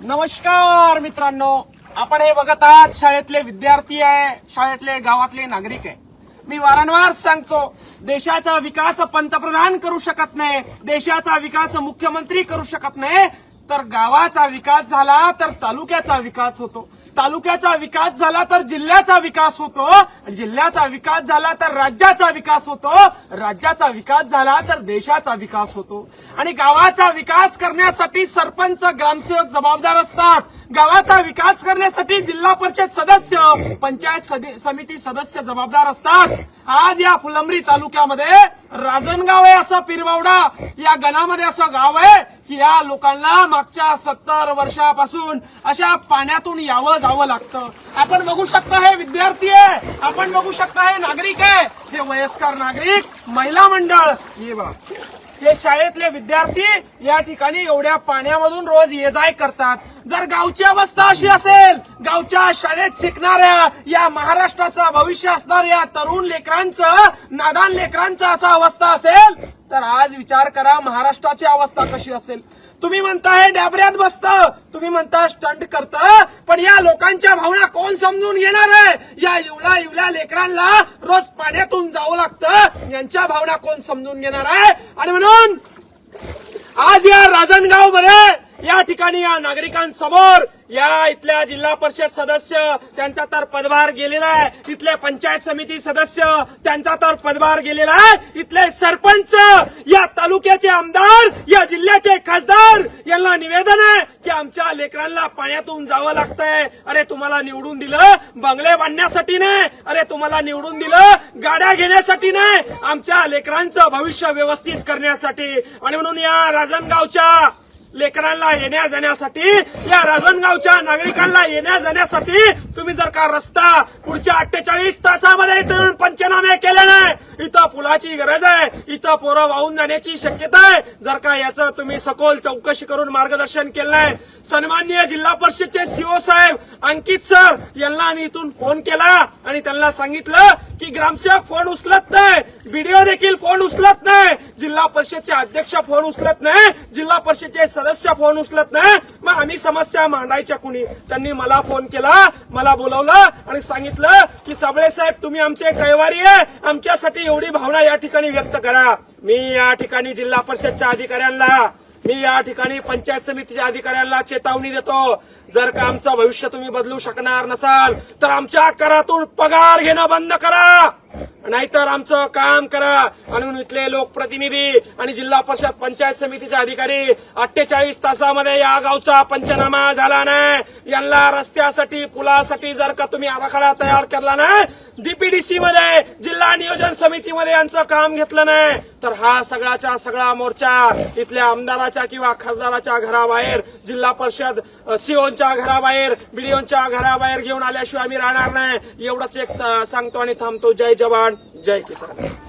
नमस्कार मित्रांनो आपण हे बघत आहात शाळेतले विद्यार्थी आहे शाळेतले गावातले नागरिक आहे. मी वारंवार सांगतो देशाचा विकास पंतप्रधान करू शकत नाही देशाचा विकास मुख्यमंत्री करू शकत नाही तर गावाचा विकास झाला तर तालुक्याचा विकास होतो. तालुक्याचा विकास झाला तर जिल्ह्याचा विकास होतो. जिल्ह्याचा विकास झाला तर राज्याचा विकास होतो. राज्याचा विकास झाला तर देशाचा विकास होतो. आणि गावाचा विकास करण्यासाठी सरपंच ग्रामसेवक जबाबदार असतात. गावाचा विकास करण्यासाठी जिल्हा परिषद सदस्य पंचायत समिती सदस्य जबाबदार असतात. आज या फुलंब्री तालुक्यामध्ये राजनगाव आहे असं पिरबावडा या गणामध्ये असं गाव आहे की या लोकांना मागच्या सत्तर वर्षापासून अशा पाण्यातून यावं जावं लागतं. आपण बघू शकता हे विद्यार्थी आहे आपण बघू शकता हे नागरिक आहे. हे वयस्कर नागरिक महिला मंडळ ये बा. हे शाळेतले विद्यार्थी या ठिकाणी एवढ्या पाण्यामधून रोज ये जाय करतात. जर गावची अवस्था अशी असेल गावच्या शाळेत शिकणाऱ्या या महाराष्ट्राचं भविष्य असणाऱ्या तरुण लेकरांचं नादान लेकरांचं असा अवस्था असेल तर आज विचार करा महाराष्ट्राची अवस्था कशी असेल. तुम्ही म्हणताय डॅबऱ्यात बसतं. तुम्ही म्हणता स्टंट करतं. पण या लोकांच्या भावना कोण समजून घेणार आहे? या इवला इवल्या लेकरांना रोज पाण्यातून जावं लागतं. यांच्या भावना कोण समजून घेणार आहे? आणि म्हणून आज या राजनगावमध्ये या ठिकाणी या नागरिकांसमोर या इथल्या जिल्हा परिषद सदस्य त्यांचा तर पदभार गेलेला आहे. इथले पंचायत समिती सदस्य त्यांचा तर पदभार गेलेला आहे. इथले सरपंच या तालुक्याचे आमदार या जिल्ह्याचे खासदार यांना निवेदन आहे की आमच्या लेकरांना पाण्यातून जावं लागतंय. अरे तुम्हाला निवडून दिलं बंगले बांधण्यासाठी नाही. अरे तुम्हाला निवडून दिलं गाड्या घेण्यासाठी नाही. आमच्या लेकरांचं भविष्य व्यवस्थित करण्यासाठी. आणि म्हणून या राजनगावच्या लेकरांना येण्या जाण्यासाठी या राजनगावच्या नागरिकांना येण्या जाण्यासाठी तुम्ही जर का रस्ता पुढच्या अठ्ठेचाळीस तासामध्ये इथून पंचनामे केले नाही इथं पुलाची गरज आहे इथं पोरं वाहून जाण्याची शक्यता आहे. जर का याचं तुम्ही सखोल चौकशी करून मार्गदर्शन केलं नाही. सन्माननीय जिल्हा परिषदचे सीओ साहेब अंकित सर यांना आम्ही इथून फोन केला आणि त्यांना सांगितलं की ग्रामसेवक फोन उचलत नाही व्हिडिओ देखील फोन उचलत नाही. जिल्हा परिषदचे अध्यक्ष फोन उचलत नाही जिल्हा परिषदचे सदस्य फोन उचलत नाही. मग आम्ही समस्या मांडायच्या कुणी? त्यांनी मला फोन केला मला बोलवलं आणि सांगितलं की सबळे साहेब तुम्ही आमचे कैवारी आहे. आमच्यासाठी एवढी भावना या ठिकाणी व्यक्त करा. मी या ठिकाणी जिल्हा परिषदच्या अधिकाऱ्यांना मी या ठिकाणी पंचायत समितीच्या अधिकाऱ्यांना चेतावणी देतो. जर का आमचं भविष्य तुम्ही बदलू शकणार नसाल तर आमच्या करातून पगार घेणं बंद करा. नाहीतर आमचं काम करा. आणि म्हणून इथले लोकप्रतिनिधी आणि जिल्हा परिषद पंचायत समितीचे अधिकारी अठ्ठेचाळीस तासामध्ये या गावचा पंचनामा झाला नाही. यांना रस्त्यासाठी पुलासाठी जर का तुम्ही आराखडा तयार केला नाही डीपीडीसी मध्ये जिल्हा नियोजन समितीमध्ये यांचं काम घेतलं नाही तर हा सगळ्याचा सगळा मोर्चा इथल्या आमदाराच्या किंवा खासदाराच्या घराबाहेर जिल्हा परिषद सीओनच्या घराबाहेर बीडीओच्या घराबाहेर घेऊन आल्याशिवाय आम्ही राहणार नाही. एवढंच एक सांगतो आणि थांबतो. जय जवान। जय किसान।